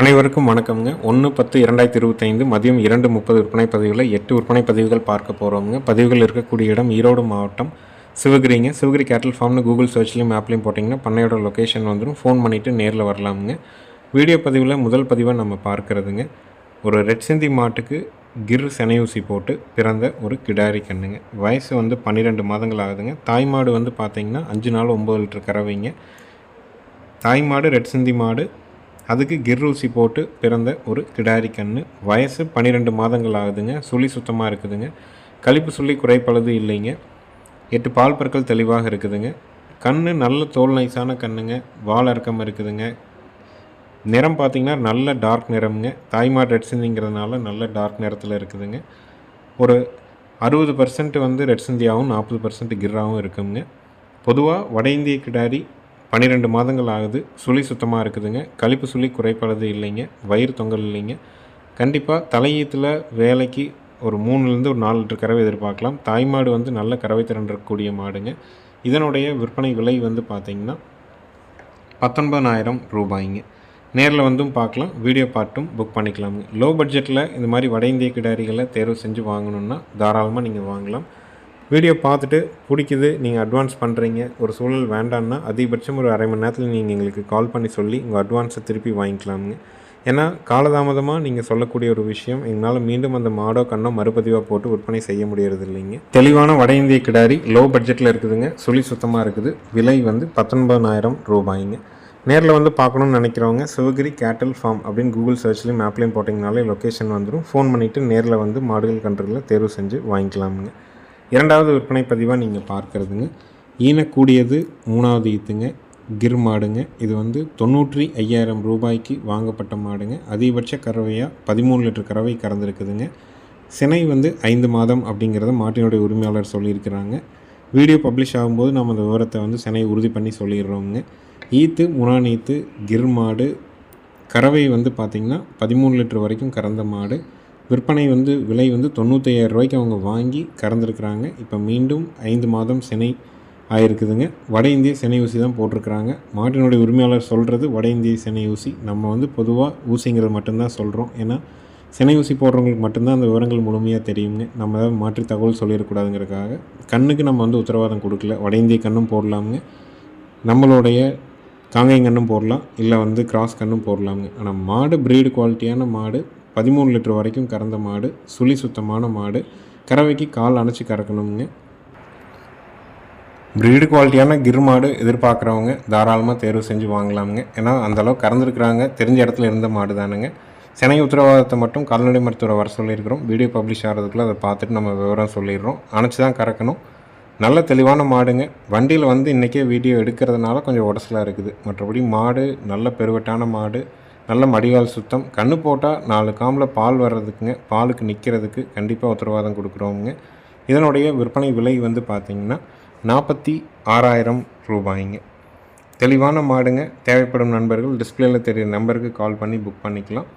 அனைவருக்கும் வணக்கம்ங்க. ஒன்று பத்து இரண்டாயிரத்தி இருபத்தைந்து மதியம் இரண்டு முப்பது விற்பனை பதிவுகளில் எட்டு விற்பனை பதிவுகள் பார்க்க போகிறோம்ங்க பதிவுகள் இருக்கக்கூடிய இடம் ஈரோடு மாவட்டம் சிவகிரிங்க. சிவகிரி கேட்டல் ஃபார்ம்னு கூகுள் சர்ச்லையும் மேப்லையும் போட்டிங்கன்னா பண்ணையோட லொக்கேஷன் வந்துடும் ஃபோன் பண்ணிவிட்டு நேரில் வரலாமுங்க. வீடியோ பதிவில் முதல் பதிவாக நம்ம பார்க்குறதுங்க. ஒரு ரெட் சிந்தி மாட்டுக்கு கிர் செனையூசி போட்டு பிறந்த ஒரு கிடாரி கண்ணுங்க. வயசு வந்து பன்னிரெண்டு மாதங்கள் ஆகுதுங்க. தாய் மாடு வந்து பார்த்திங்கன்னா அஞ்சு நாள் ஒம்பது லிட்டர் கறவைங்க. தாய் மாடு ரெட் சிந்தி மாடு அதுக்கு கிர் ஊசி போட்டு பிறந்த ஒரு கிடாரி கன்று வயசு பன்னிரெண்டு மாதங்கள் ஆகுதுங்க. சுழி சுத்தமாக இருக்குதுங்க. கழிப்பு சுள்ளி குறைப்பளது இல்லைங்க. எட்டு பால் பற்கள் தெளிவாக இருக்குதுங்க. கண்ணு நல்ல தோல் நைஸான கண்ணுங்க. வால் இறக்கம் இருக்குதுங்க. நிறம் பார்த்திங்கன்னா நல்ல டார்க் நிறம்ங்க. தாய்மார் ரெட் சிந்திங்கிறதுனால நல்ல டார்க் நிறத்தில் இருக்குதுங்க. ஒரு அறுபது பர்சன்ட் வந்து ரெட் சிந்தியாகவும் நாற்பது பர்சன்ட் கிர்ராவும் இருக்குங்க. பொதுவாக வட இந்திய கிடாரி பன்னிரெண்டு மாதங்கள் ஆகுது சுழி சுத்தமாக இருக்குதுங்க. கழிப்பு சுழி குறைப்பளது இல்லைங்க வயிறு தொங்கல் இல்லைங்க. கண்டிப்பாக தலையீத்தில் வேலைக்கு ஒரு மூணுலேருந்து ஒரு நாலு லிட்டர் கறவை எதிர்பார்க்கலாம். தாய்மாடு வந்து நல்ல கறவை திறன் இருக்கக்கூடிய மாடுங்க. இதனுடைய விற்பனை விலை வந்து பார்த்திங்கன்னா பத்தொன்பதாயிரம் ரூபாய்ங்க. நேரில் வந்தும் பார்க்கலாம் வீடியோ பார்ட்டும் புக் பண்ணிக்கலாமுங்க. லோ பட்ஜெட்டில் இந்த மாதிரி வட இந்திய கிடாரிகளை தேர்வு செஞ்சு வாங்கணுன்னா தாராளமாக நீங்கள் வாங்கலாம். வீடியோ பார்த்துட்டு பிடிக்குது நீங்கள் அட்வான்ஸ் பண்ணுறீங்க ஒரு சூழல் வேண்டான்னா அதிகபட்சம் ஒரு அரை மணி நேரத்தில் நீங்கள் எங்களுக்கு கால் பண்ணி சொல்லி உங்கள் அட்வான்ஸை திருப்பி வாங்கிக்கலாமுங்க. ஏன்னா காலதாமதமாக நீங்கள் சொல்லக்கூடிய ஒரு விஷயம் எங்களால் மீண்டும் அந்த மாடோ கண்ணோ மறுபதிவாக போட்டு விற்பனை செய்ய முடியறது இல்லைங்க. தெளிவான வட இந்திய கிடாரி லோ பட்ஜெட்டில் இருக்குதுங்க சுழி சுத்தமாக இருக்குது விலை வந்து பத்தொன்பதாயிரம் ரூபாய்ங்க. நேரில் வந்து பார்க்கணுன்னு நினைக்கிறவங்க சிவகிரி கேட்டல் ஃபார்ம் அப்படின்னு கூகுள் சர்ச்லேயும் மேப்லேயும் போட்டிங்கனாலே லொக்கேஷன் வந்துடும் ஃபோன் பண்ணிவிட்டு நேரில் வந்து மாடுகள் கன்றுகளை தேர்வு செஞ்சு வாங்கிக்கலாமுங்க. இரண்டாவது விற்பனை பதிவாக நீங்கள் பார்க்குறதுங்க. ஈனக்கூடியது மூணாவது ஈத்துங்க. கிர் மாடுங்க. இது வந்து தொண்ணூற்றி ஐயாயிரம் ரூபாய்க்கு வாங்கப்பட்ட மாடுங்க. அதிகபட்ச கறவையாக பதிமூணு லிட்டர் கறவை கறந்துருக்குதுங்க. சினை வந்து ஐந்து மாதம் அப்படிங்கிறத மாட்டினுடைய உரிமையாளர் சொல்லியிருக்கிறாங்க. வீடியோ பப்ளிஷ் ஆகும்போது நம்ம அந்த விவரத்தை வந்து சினை உறுதி பண்ணி சொல்லிடுறோங்க ஈத்து முனான் ஈத்து கிர் மாடு கறவை வந்து பார்த்திங்கன்னா பதிமூணு லிட்டர் வரைக்கும் கறந்த மாடு. விற்பனை வந்து விலை வந்து தொண்ணூத்தையாயிரம் ரூபாய்க்கு அவங்க வாங்கி கறந்துருக்குறாங்க. இப்போ மீண்டும் ஐந்து மாதம் சினை ஆயிருக்குதுங்க. வட இந்திய சினை ஊசி தான் போட்டிருக்கிறாங்க. மாட்டினுடைய உரிமையாளர் சொல்கிறது வட இந்திய சினை ஊசி. நம்ம வந்து பொதுவாக ஊசிங்கிறது மட்டும்தான் சொல்கிறோம் ஏன்னா சினை ஊசி போடுறவங்களுக்கு மட்டும்தான் அந்த விவரங்கள் முழுமையாக தெரியுங்க நம்ம ஏதாவது மாற்றி தகவல் சொல்லிடக்கூடாதுங்கிறதுக்காக கண்ணுக்கு நம்ம வந்து உத்தரவாதம் கொடுக்கல. வட இந்திய கண்ணும் போடலாமுங்க. நம்மளுடைய காங்கையும் கண்ணும் போடலாம். இல்லை வந்து கிராஸ் கண்ணும் போடலாமுங்க. ஆனால் மாடு ப்ரீடு குவாலிட்டியான மாடு பதிமூணு லிட்டர் வரைக்கும் கறந்த மாடு சுழி சுத்தமான மாடு. கறவைக்கு கால் அணைச்சி கறக்கணுங்க ப்ரீடு குவாலிட்டியான கிர் மாடு எதிர்பார்க்குறவங்க தாராளமாக தேர்வு செஞ்சு வாங்கலாமுங்க. ஏன்னா அந்தளவு கறந்துருக்குறாங்க தெரிஞ்ச இடத்துல இருந்த மாடு தானுங்க சென்னை உத்தரவாதத்தை மட்டும் கால்நடை மருத்துவரை வர சொல்லியிருக்கிறோம். வீடியோ பப்ளிஷ் ஆகிறதுக்குள்ளே அதை பார்த்துட்டு நம்ம விவரம் சொல்லிடுறோம். அணைச்சி தான் கறக்கணும். நல்ல தெளிவான மாடுங்க. வண்டியில் வந்து இன்றைக்கே வீடியோ எடுக்கிறதுனால கொஞ்சம் உடசலாக இருக்குது. மற்றபடி மாடு நல்ல பெருவட்டான மாடு நல்ல மடிகால் சுத்தம். கண்ணு போட்டால் நாலு காம்பில் பால் வர்றதுக்குங்க பாலுக்கு நிற்கிறதுக்கு கண்டிப்பாக உத்தரவாதம் கொடுக்குறோங்க இதனுடைய விற்பனை விலை வந்து பார்த்திங்கன்னா நாற்பத்தி ஆறாயிரம் ரூபாய்ங்க. தெளிவான மாடுங்க. தேவைப்படும் நண்பர்கள் டிஸ்பிளேயில் தெரிய நம்பருக்கு கால் பண்ணி புக் பண்ணிக்கலாம்.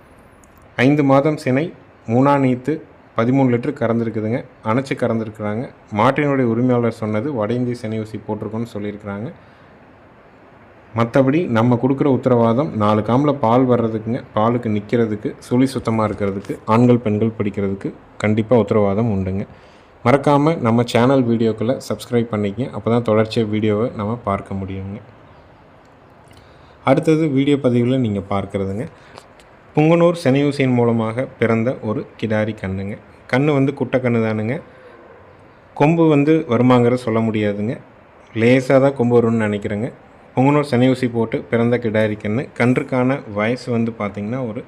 ஐந்து மாதம் சினை மூணா நீத்து பதிமூணு லிட்டர் கறந்துருக்குதுங்க. அணைச்சி கறந்துருக்குறாங்க. மாட்டினுடைய உரிமையாளர் சொன்னது வட இந்திய சினை ஊசி போட்டிருக்கோன்னு சொல்லியிருக்கிறாங்க. மற்றபடி நம்ம கொடுக்குற உத்தரவாதம் நாலு காமில் பால் வர்றதுக்குங்க பாலுக்கு நிற்கிறதுக்கு சுழி சுத்தமாக இருக்கிறதுக்கு ஆண்கள் பெண்கள் படிக்கிறதுக்கு கண்டிப்பாக உத்தரவாதம் உண்டுங்க. மறக்காமல் நம்ம சேனல் வீடியோக்களை சப்ஸ்கிரைப் பண்ணிக்கங்க. அப்போ தான் தொடர்ச்சியாக வீடியோவை நம்ம பார்க்க முடியுங்க. அடுத்தது வீடியோ பதிவில் நீங்கள் பார்க்குறதுங்க. புங்கனூர் செனையூசியின் மூலமாக பிறந்த ஒரு கிடாரி கண்ணுங்க. கண் வந்து குட்டை கண்ணு தானுங்க. கொம்பு வந்து வருமாங்கிற சொல்ல முடியாதுங்க. லேசாக தான் கொம்பு வரும்னு நினைக்கிறேங்க. பொங்கனூர் சனி ஊசி போட்டு பிறந்த கிடாரி கன்று கன்றுக்கான வயசு வந்து பார்த்திங்கன்னா ஒரு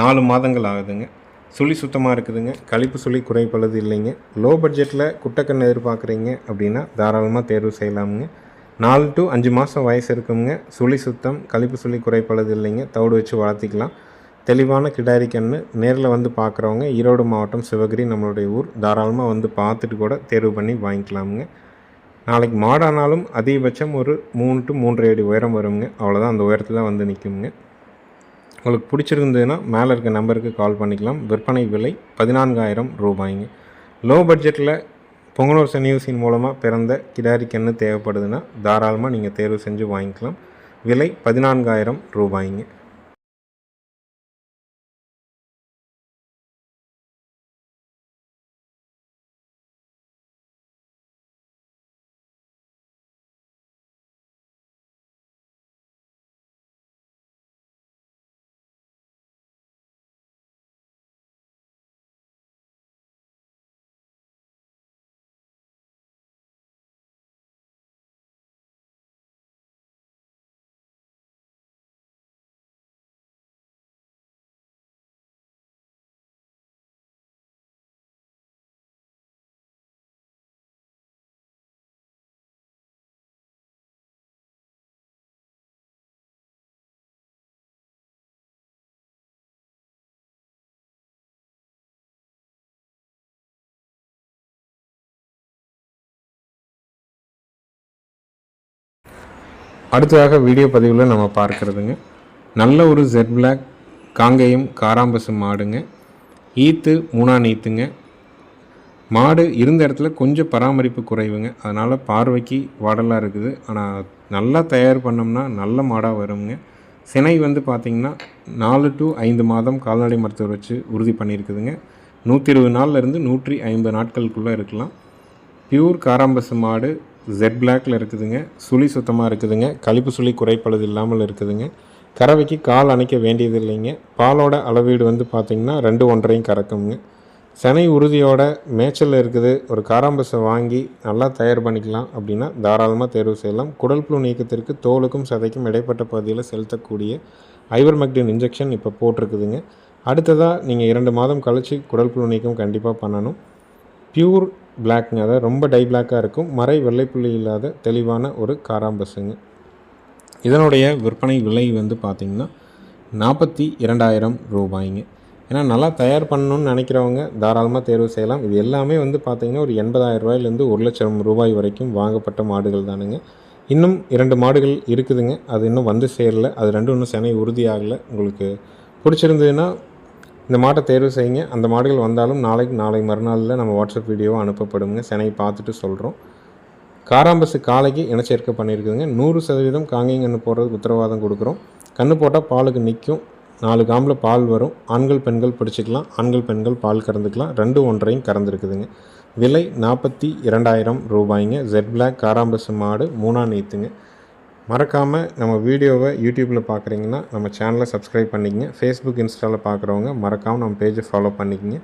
நாலு மாதங்கள் ஆகுதுங்க. சுழி சுத்தமாக இருக்குதுங்க. கழிப்பு சுழி குறைப்பளது இல்லைங்க. லோ பட்ஜெட்டில் குட்டைக்கண் எதிர்பார்க்குறீங்க அப்படின்னா தாராளமாக தேர்வு செய்யலாமுங்க. நாலு டு அஞ்சு மாதம் வயசு இருக்குங்க. சுழி சுத்தம் கழிப்பு சுழி குறைப்பளது இல்லைங்க. தவிடு வச்சு வளர்த்திக்கலாம். தெளிவான கிடாரி கன்று நேரில் வந்து பார்க்குறவங்க ஈரோடு மாவட்டம் சிவகிரி நம்மளுடைய ஊர். தாராளமாக வந்து பார்த்துட்டு கூட தேர்வு பண்ணி வாங்கிக்கலாமுங்க. நாளைக்கு மாடானாலும் அதிகபட்சம் ஒரு மூணு டு மூன்றரை அடி உயரம் வருங்க. அவ்வளோதான் அந்த உயரத்தில் வந்து நிற்குங்க உங்களுக்கு பிடிச்சிருந்ததுன்னா மேலே இருக்க நம்பருக்கு கால் பண்ணிக்கலாம். விற்பனை விலை பதினான்காயிரம் ரூபாய்ங்க. லோ பட்ஜெட்டில் பொங்கலூர் சன்னியூசின் மூலமாக பிறந்த கிடாரி கன்று தேவைப்படுதுன்னா தாராளமாக நீங்கள் தேர்வு செஞ்சு வாங்கிக்கலாம். விலை பதினான்காயிரம் ரூபாய்ங்க. அடுத்ததாக வீடியோ பதிவில் நம்ம பார்க்குறதுங்க. நல்ல ஒரு ஜெட் பிளாக் காங்கேயம் காராம்பசு மாடுங்க. ஈத்து மூணா நீத்துங்க. மாடு இருந்த இடத்துல கொஞ்சம் பராமரிப்பு குறைவுங்க. அதனால் பார்வைக்கு வாடலாக இருக்குது. ஆனால் நல்லா தயார் பண்ணோம்னா நல்ல மாடாக வருங்க. சினை வந்து பார்த்திங்கன்னா நாலு டு ஐந்து மாதம் கால்நடை மருத்துவர் வச்சு உறுதி பண்ணியிருக்குதுங்க. நூற்றி இருபது நாள்லேருந்து நூற்றி ஐம்பது நாட்களுக்குள்ளே இருக்கலாம். பியூர் காராம்பசு மாடு ஜெட் பிளாக்ல இருக்குதுங்க. சுழி சுத்தமாக இருக்குதுங்க. கழிப்பு சுழி குறைப்பளது இல்லாமல் இருக்குதுங்க. கறவைக்கு கால் அணைக்க வேண்டியது இல்லைங்க பாலோட அளவீடு வந்து பார்த்திங்கன்னா ரெண்டு ஒன்றையும் கறக்குங்க. சனை உறுதியோட மேய்ச்சல் இருக்குது. ஒரு காராம்பஸை வாங்கி நல்லா தயார் பண்ணிக்கலாம் அப்படின்னா தாராளமாக தேர்வு செய்யலாம். குடல் புழு நீக்கத்திற்கு தோலுக்கும் சதைக்கும் இடைப்பட்ட பகுதியில் செலுத்தக்கூடிய ஐவர்மெக்டின் இன்ஜெக்ஷன் இப்போ போட்டிருக்குதுங்க. அடுத்ததாக நீங்கள் இரண்டு மாதம் கழித்து குடல் புழு நீக்கம் கண்டிப்பாக பண்ணணும். பியூர் பிளாக்ங்க அதாவது ரொம்ப டை பிளாக்காக இருக்கும். மறை வெள்ளைப்புள்ளி இல்லாத தெளிவான ஒரு காராம்பஸுங்க இதனுடைய விற்பனை விலை வந்து பார்த்திங்கன்னா நாற்பத்தி இரண்டாயிரம் ரூபாய்ங்க. ஏன்னா நல்லா தயார் பண்ணணும்னு நினைக்கிறவங்க தாராளமாக தேர்வு செய்யலாம். இது எல்லாமே வந்து பார்த்திங்கன்னா ஒரு எண்பதாயிரம் ரூபாயிலேருந்து ஒரு லட்சம் ரூபாய் வரைக்கும் வாங்கப்பட்ட மாடுகள் தானுங்க. இன்னும் இரண்டு மாடுகள் இருக்குதுங்க. அது இன்னும் வந்து சேரல. அது ரெண்டும் இன்னும் செனை உறுதியாகலை. உங்களுக்கு பிடிச்சிருந்ததுன்னா இந்த மாட்டை தேர்வு செய்யுங்க. அந்த மாடுகள் வந்தாலும் நாளைக்கு நாளை மறுநாளில் நம்ம வாட்ஸ்அப் வீடியோவாக அனுப்பப்படுங்க. சென்னை பார்த்துட்டு சொல்கிறோம் காராம்பசு காலைக்கு இனச்சேர்க்கை பண்ணியிருக்குதுங்க. நூறு சதவீதம் காங்கேயங்கன்று போடுறதுக்கு உத்தரவாதம் கொடுக்குறோம். கன்று போட்டால் பாலுக்கு நிற்கும். நாலு காம்பில் பால் வரும். ஆண்கள் பெண்கள் பிடிச்சிக்கலாம். ஆண்கள் பெண்கள் பால் கறந்துக்கலாம். ரெண்டு ஒன்றையும் கறந்துருக்குதுங்க. விலை நாற்பத்தி இரண்டாயிரம் ரூபாய்ங்க. ஜெட் பிளாக் காராம்பசு மாடு மூணாம் நீத்துங்க. மறக்காமல் நம்ம வீடியோவை யூடியூப்பில் பார்க்குறீங்கன்னா நம்ம சேனலை சப்ஸ்கிரைப் பண்ணிக்கங்க. ஃபேஸ்புக் இன்ஸ்டாவில் பார்க்குறவங்க மறக்காமல் நம்ம பேஜை ஃபாலோ பண்ணிக்கங்க.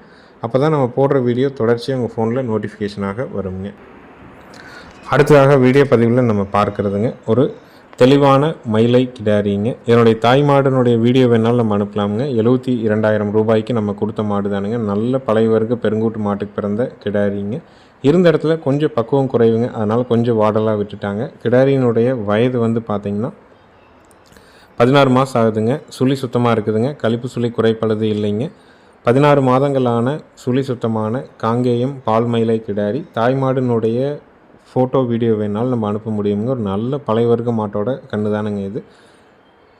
அப்போ தான் நம்ம போடுற வீடியோ தொடர்ச்சியாக உங்கள் ஃபோனில் நோட்டிஃபிகேஷனாக வருங்க. அடுத்ததாக வீடியோ பதிவில் நம்ம பார்க்குறதுங்க. ஒரு தெளிவான மயிலை கிடாரிங்க. என்னுடைய தாய் மாடனுடைய வீடியோ வேணாலும் நம்ம அனுப்பலாமுங்க. எழுபத்தி இரண்டாயிரம் ரூபாய்க்கு நம்ம கொடுத்த மாடு தானுங்க நல்ல பழைய வருக பெருங்கூட்டு மாட்டுக்கு பிறந்த கிடாரிங்க. இருந்த இடத்துல கொஞ்சம் பக்குவம் குறைவுங்க. அதனால் கொஞ்சம் வாடலாக விட்டுட்டாங்க. கிடாரியினுடைய வயது வந்து பார்த்திங்கன்னா பதினாறு மாதம் ஆகுதுங்க. சுழி சுத்தமாக இருக்குதுங்க. கழிப்பு சுழி குறைப்பழுது இல்லைங்க. பதினாறு மாதங்களான சுழி சுத்தமான காங்கேயம் பால்மயிலை கிடாரி தாய்மாடினுடைய ஃபோட்டோ வீடியோ வேணாலும் நம்ம அனுப்ப முடியுங்க ஒரு நல்ல பழைய வர்க்க மாட்டோட கண்ணு தானுங்க இது.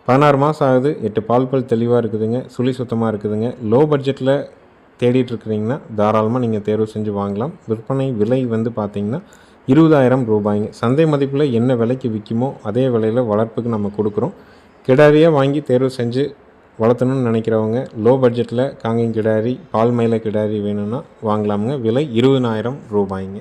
பதினாறு மாதம் ஆகுது. எட்டு பால் பல் தெளிவாக இருக்குதுங்க. சுழி சுத்தமாக இருக்குதுங்க. லோ பட்ஜெட்டில் தேடிட்டுருக்கிறீங்கன்னா தாராளமாக நீங்கள் தேர்வு செஞ்சு வாங்கலாம். விற்பனை விலை வந்து பார்த்திங்கன்னா இருபதாயிரம் ரூபாய்ங்க. சந்தை மதிப்பில் என்ன விலைக்கு விற்குமோ அதே விலையில் வளர்ப்புக்கு நம்ம கொடுக்குறோம். கிடாரியாக வாங்கி தேர்வு செஞ்சு வளர்த்தணும்னு நினைக்கிறவங்க லோ பட்ஜெட்டில் காங்கிங் கிடாரி பால் மயில கிடாரி வேணும்னா வாங்கலாமுங்க. விலை இருபதாயிரம் ரூபாய்ங்க.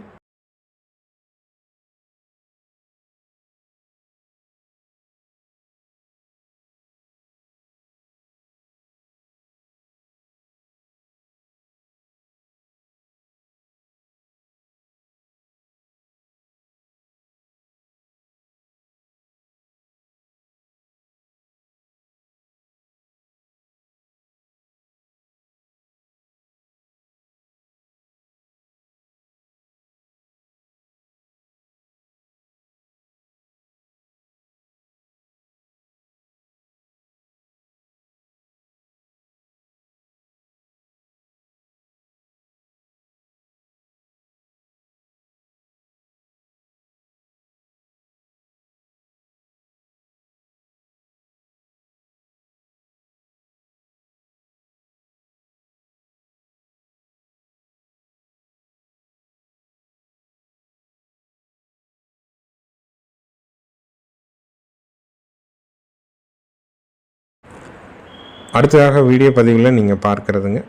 அடுத்ததாக வீடியோ பதிவில் நீங்கள் பார்க்குறதுங்க.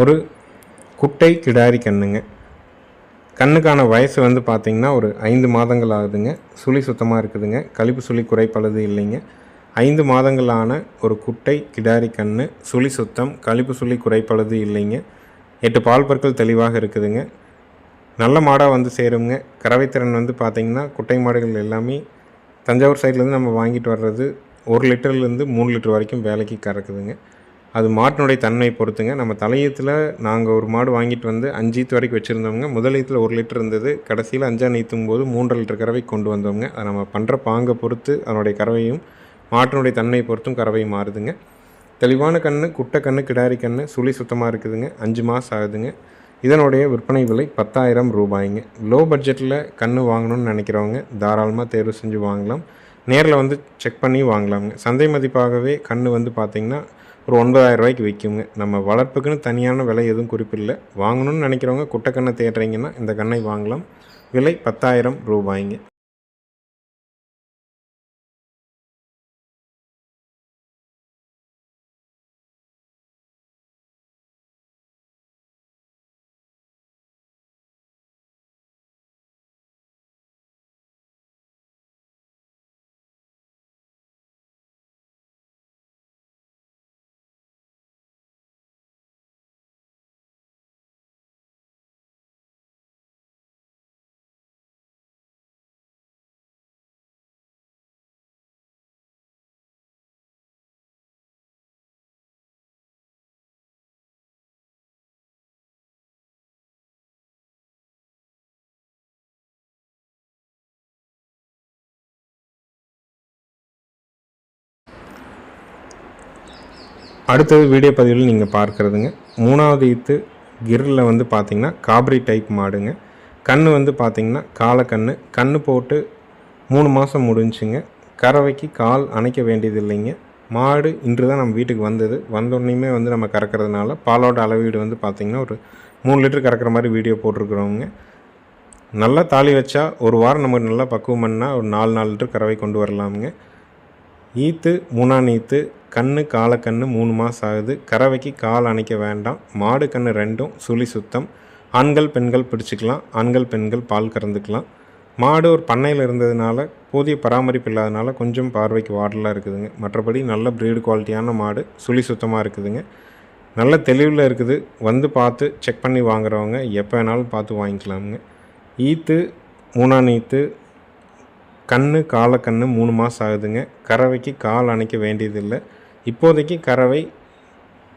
ஒரு குட்டை கிடாரி கண்ணுங்க. கண்ணுக்கான வயசு வந்து பார்த்திங்கன்னா ஒரு ஐந்து மாதங்கள் ஆகுதுங்க. சுழி சுத்தமாக இருக்குதுங்க. கழிப்பு சுழி குறைப்பளது இல்லைங்க. ஐந்து மாதங்களான ஒரு குட்டை கிடாரி கண்ணு சுழி சுத்தம் கழிப்பு சுழி குறைப்பளது இல்லைங்க. எட்டு பால் பற்கள் தெளிவாக இருக்குதுங்க. நல்ல மாடாக வந்து சேருங்க கறவைத்திறன் வந்து பார்த்திங்கன்னா குட்டை மாடுகள் எல்லாமே தஞ்சாவூர் சைட்லேருந்து நம்ம வாங்கிட்டு வர்றது ஒரு லிட்டர்லேருந்து மூணு லிட்டர் வரைக்கும் வேலைக்கு கறக்குதுங்க. அது மாட்டினுடைய தன்மை பொறுத்துங்க. நம்ம தலையத்தில் நாங்கள் ஒரு மாடு வாங்கிட்டு வந்து அஞ்சு ஈத்து வரைக்கும் வச்சுருந்தோங்க முதலீத்தில் ஒரு லிட்டர் இருந்தது. கடைசியில் அஞ்சா நீத்தும் போது மூன்றரை லிட்டர் கறவை கொண்டு வந்தோங்க அதை நம்ம பண்ணுற பாங்கை பொறுத்து அதனுடைய கறவையும் மாட்டினுடைய தன்மை பொறுத்தும் கறவை மாறுதுங்க. தெளிவான கன்று குட்டை கன்று கிடாரி கன்று சுழி சுத்தமாக இருக்குதுங்க. அஞ்சு மாதம் ஆகுதுங்க. இதனுடைய விற்பனை விலை பத்தாயிரம் ரூபாய்ங்க. லோ பட்ஜெட்டில் கன்று வாங்கணும்னு நினைக்கிறவங்க தாராளமாக தேர்வு செஞ்சு வாங்கலாம். நேரில் வந்து செக் பண்ணி வாங்கலாமுங்க. சந்தை மதிப்பாகவே கன்று வந்து பார்த்திங்கன்னா ஒரு ஒன்பதாயிரம் ரூபாய்க்கு விற்குங்க நம்ம வளர்ப்புக்குன்னு தனியான விலை எதுவும் குறிப்பில்லை. வாங்கணும்னு நினைக்கிறவங்க குட்டைக்கண்ணை தேடுறீங்கன்னா இந்த கண்ணை வாங்கலாம். விலை பத்தாயிரம் ரூபாய்ங்க. அடுத்தது வீடியோ பதிவில் நீங்கள் பார்க்குறதுங்க. மூணாவது ஈத்து கிரில் வந்து பார்த்திங்கன்னா காபரி டைப் மாடுங்க. கன்று வந்து பார்த்திங்கன்னா காலக்கன்று கன்று போட்டு மூணு மாதம் முடிஞ்சுங்க. கறவைக்கு கால் அணைக்க வேண்டியது இல்லைங்க மாடு இன்று தான் நம்ம வீட்டுக்கு வந்தது. வந்தோடனையுமே வந்து நம்ம கறக்கிறதுனால பாலோட அளவீடு வந்து பார்த்திங்கன்னா ஒரு மூணு லிட்டர் கறக்கிற மாதிரி வீடியோ போட்டிருக்கிறவங்க நல்லா தாலி வச்சா ஒரு வாரம் நமக்கு நல்லா பக்குவம் பண்ணால் ஒரு நாலு நாலு லிட்டர் கறவை கொண்டு வரலாமுங்க. ஈத்து மூணாம் ஈத்து கண்ணு காலக்கண்ணு மூணு மாதம் ஆகுது. கறவைக்கு கால் அணைக்க வேண்டாம். மாடு கண்ணு ரெண்டும் சுழி சுத்தம். ஆண்கள் பெண்கள் பிடிச்சிக்கலாம். ஆண்கள் பெண்கள் பால் கறந்துக்கலாம். மாடு ஒரு பண்ணையில் இருந்ததுனால போதிய பராமரிப்பு இல்லாதனால கொஞ்சம் பார்வைக்கு வாடலாக இருக்குதுங்க. மற்றபடி நல்ல ப்ரீடு குவாலிட்டியான மாடு சுழி சுத்தமாக இருக்குதுங்க. நல்ல தெளிவில் இருக்குது. வந்து பார்த்து செக் பண்ணி வாங்குறவங்க எப்போ வேணாலும் பார்த்து வாங்கிக்கலாமுங்க. ஈத்து மூணாம் ஈத்து கண்ணு காலக்கண்ணு மூணு மாதம் ஆகுதுங்க. கறவைக்கு கால் அணைக்க வேண்டியதில்லை. இப்போதைக்கு கறவை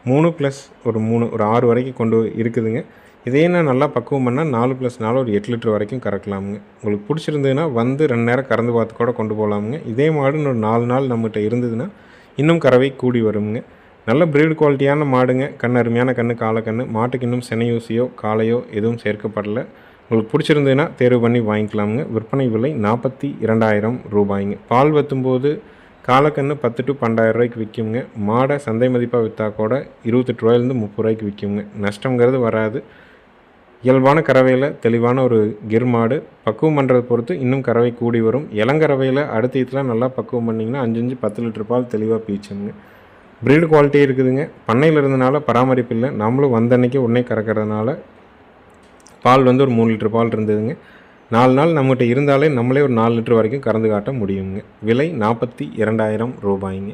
மூணு ப்ளஸ் ஒரு மூணு ஒரு ஆறு வரைக்கும் கொண்டு இருக்குதுங்க. இதே நான் நல்லா பக்குவம் பண்ணால் நாலு ப்ளஸ் நாலு ஒரு எட்டு லிட்டர் வரைக்கும் கறக்கலாமுங்க. உங்களுக்கு பிடிச்சிருந்ததுன்னா வந்து ரெண்டு நேரம் கறந்து பார்த்து கூட கொண்டு போகலாமுங்க இதே மாடு ஒரு நாலு நாள் நம்மகிட்ட இருந்ததுன்னா இன்னும் கறவை கூடி வருங்க நல்ல ப்ரீடு குவாலிட்டியான மாடுங்க. கண் அருமையான கண்ணு காலக்கண்ணு மாட்டுக்கு இன்னும் செனையூசியோ காலையோ எதுவும் சேர்க்கப்படலை. உங்களுக்கு பிடிச்சிருந்ததுன்னா தேர்வு பண்ணி வாங்கிக்கலாமுங்க. விற்பனை விலை நாற்பத்தி இரண்டாயிரம் ரூபாய்ங்க. பால் வத்தும்போது காலக்கன்று பத்து டு பன்னெண்டாயிரம் ரூபாய்க்கு விற்குங்க மாடை சந்தை மதிப்பாக விற்றா கூட இருபத்தெட்டு ரூபாயிலேருந்து முப்பது ரூபாய்க்கு விற்குங்க நஷ்டங்கிறது வராது. இயல்பான கறவையில் தெளிவான ஒரு கிர் மாடு. பக்குவம் பண்ணுறதை பொறுத்து இன்னும் கறவை கூடி வரும். இளங்கறவையில் அடுத்த இதில் நல்லா பக்குவம் பண்ணிங்கன்னா அஞ்சு அஞ்சு பத்து லிட்டர் பால் தெளிவாக பீச்சுங்க. ப்ரீடு குவாலிட்டி இருக்குதுங்க. பண்ணையில் இருந்தனால பராமரிப்பு இல்லை. நம்மளும் வந்த அன்னைக்கு உடனே கறக்கிறதுனால பால் வந்து ஒரு மூணு லிட்டர் பால் இருந்ததுங்க. நாலு நாள் நம்மகிட்ட இருந்தாலே நம்மளே ஒரு நாலு லிட்டர் வரைக்கும் கறந்து காட்ட முடியுங்க. விலை நாற்பத்தி இரண்டாயிரம் ரூபாய்ங்க.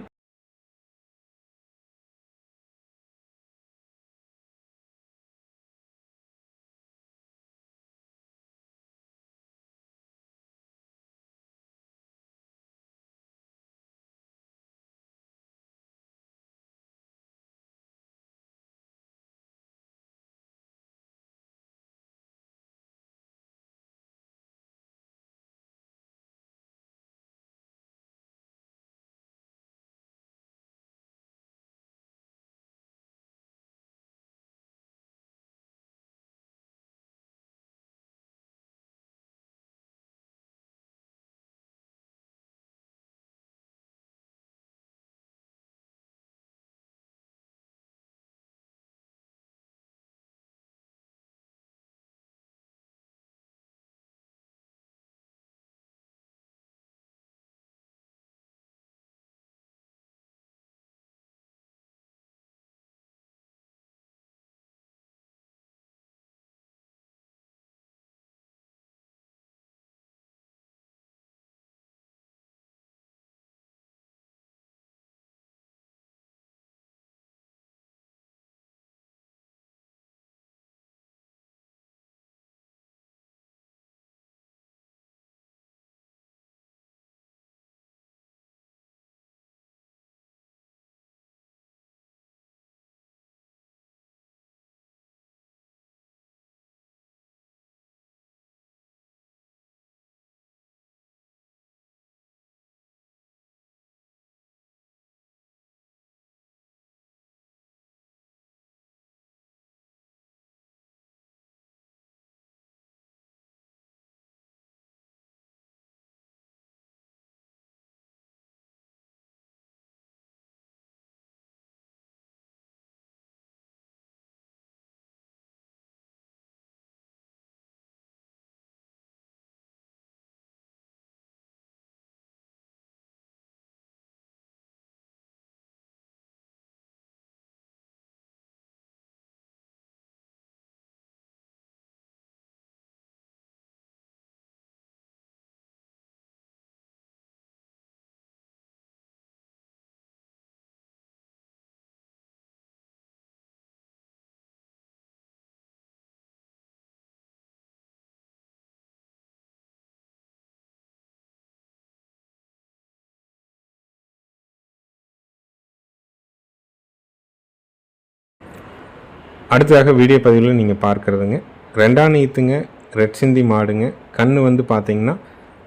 அடுத்ததாக வீடியோ பதிவில் நீங்கள் பார்க்குறதுங்க. ரெண்டாம் நீத்துங்க ரெட் சிந்தி மாடுங்க. கண் வந்து பார்த்தீங்கன்னா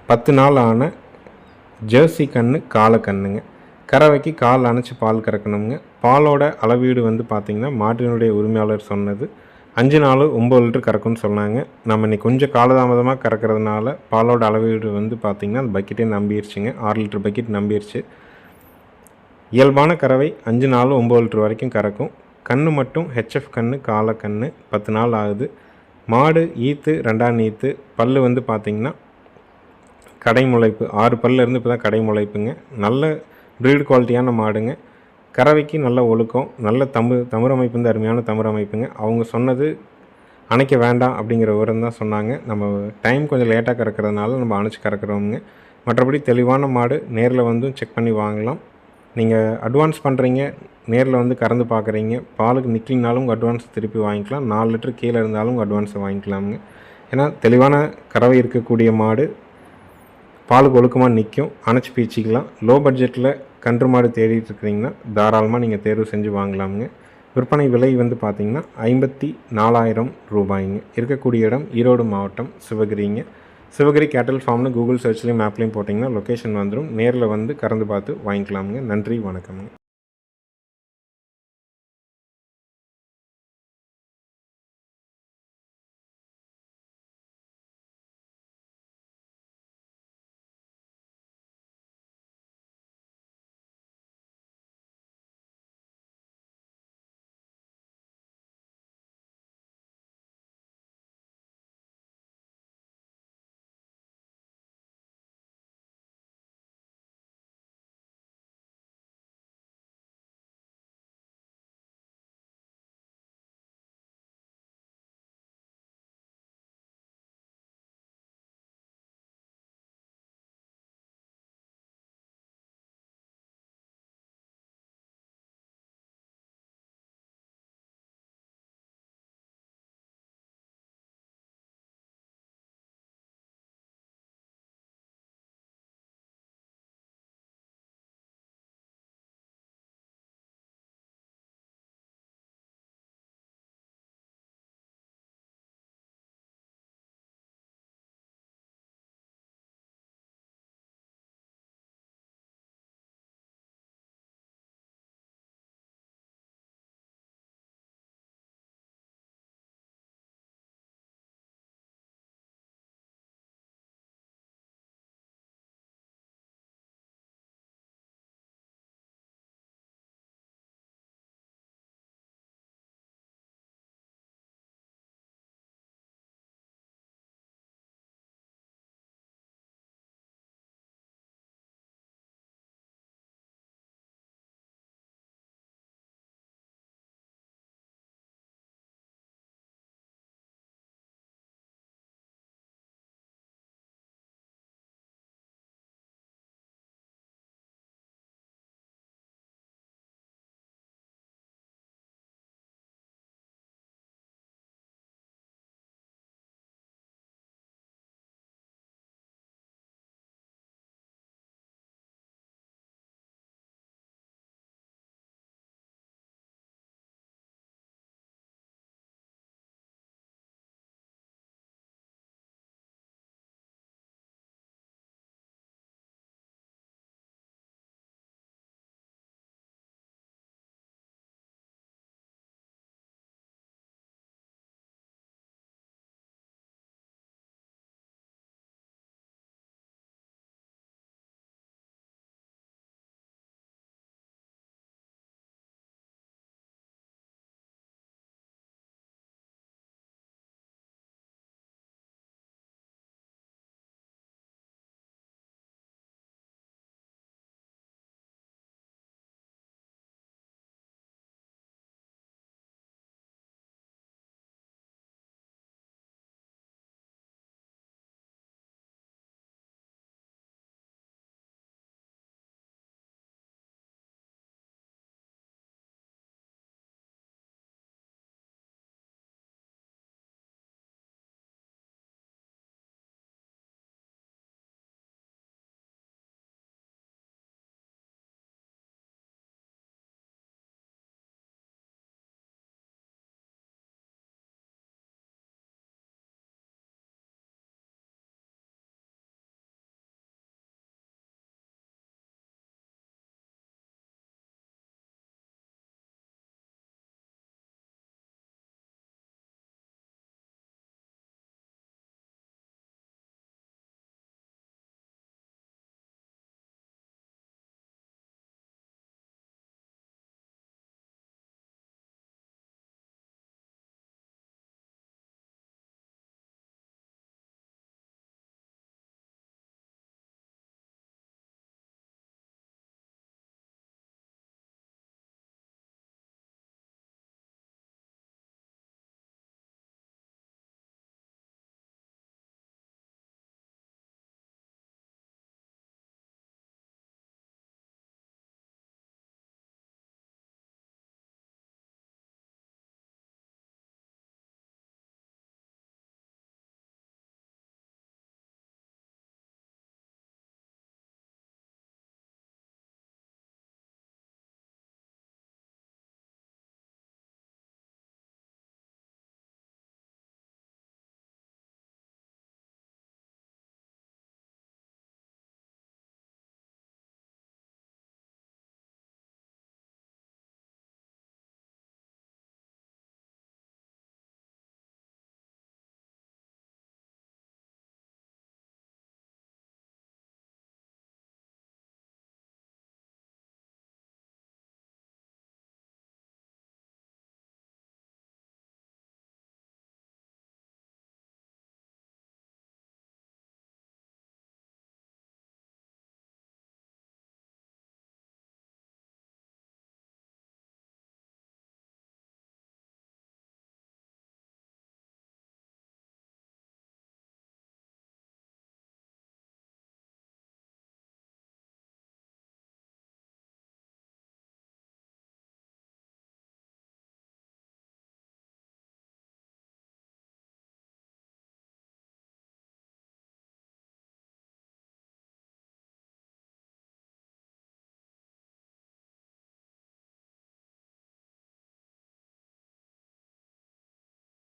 பத்து நாள் ஆன ஜெர்சி கண் காலை கன்றுங்க கறவைக்கு கால் அணைச்சி பால் கறக்கணுங்க. பாலோட அளவீடு வந்து பார்த்திங்கன்னா மாட்டினுடைய உரிமையாளர் சொன்னது. அஞ்சு நாள் ஒம்பது லிட்டர் கறக்கும்னு சொன்னாங்க. நம்ம இன்னைக்கு கொஞ்சம் காலதாமதமாக கறக்கிறதுனால பாலோட அளவீடு வந்து பார்த்திங்கன்னா அந்த பக்கெட்டே நம்பிடுச்சுங்க ஆறு லிட்டர் பக்கெட் நம்பிடுச்சு இயல்பான கறவை அஞ்சு நாள் ஒம்பது லிட்டர் வரைக்கும் கறக்கும். கன்று மட்டும் ஹெச்எஃப் கன்று காலை கன்று பத்து நாள் ஆகுது. மாடு ஈத்து ரெண்டாம் ஈத்து பல் வந்து பார்த்திங்கன்னா கடை முளைப்பு. ஆறு பல்ல இருந்து இப்போ தான் கடை முளைப்புங்க. நல்ல ப்ரீடு குவாலிட்டியான மாடுங்க. கறவைக்கு நல்ல ஒழுக்கம் நல்ல தமிழ் தமிழ் அமைப்பு வந்து அருமையான தமிழ் அமைப்புங்க. அவங்க சொன்னது அணைக்க வேண்டாம் அப்படிங்கிற விவரம் தான் சொன்னாங்க. நம்ம டைம் கொஞ்சம் லேட்டாக கறக்கிறதுனால நம்ம அணைச்சி கறக்கிறோமுங்க. மற்றபடி தெளிவான மாடு நேரில் வந்தும் செக் பண்ணி வாங்கலாம். நீங்கள் அட்வான்ஸ் பண்ணுறீங்க நேரில் வந்து கறந்து பார்க்குறீங்க பாலுக்கு நிற்கலினாலும் அட்வான்ஸ் திருப்பி வாங்கிக்கலாம் நாலு லிட்டர் கீழே இருந்தாலும் அட்வான்ஸை வாங்கிக்கலாமுங்க. ஏன்னா தெளிவான கறவை இருக்கக்கூடிய மாடு பாலுக்கு ஒழுக்கமாக நிற்கும் அணைச்சி பீச்சிக்கலாம். லோ பட்ஜெட்டில் கன்று மாடு தேடிட்டு இருக்கிறீங்கன்னா தாராளமாக நீங்கள் தேர்வு செஞ்சு வாங்கலாமுங்க. விற்பனை விலை வந்து பார்த்திங்கன்னா ஐம்பத்தி நாலாயிரம் ரூபாய்ங்க. இருக்கக்கூடிய இடம் ஈரோடு மாவட்டம் சிவகிரிங்க. சிவகிரி கேட்டல் ஃபார்ம்னு கூகுள் சர்ச்லேயும் மேப்லேயும் போட்டிங்கன்னா லொக்கேஷன் வந்துடும் நேரில் வந்து கறந்து பார்த்து வாங்கிக்கலாமுங்க. நன்றி வணக்கம்ங்க.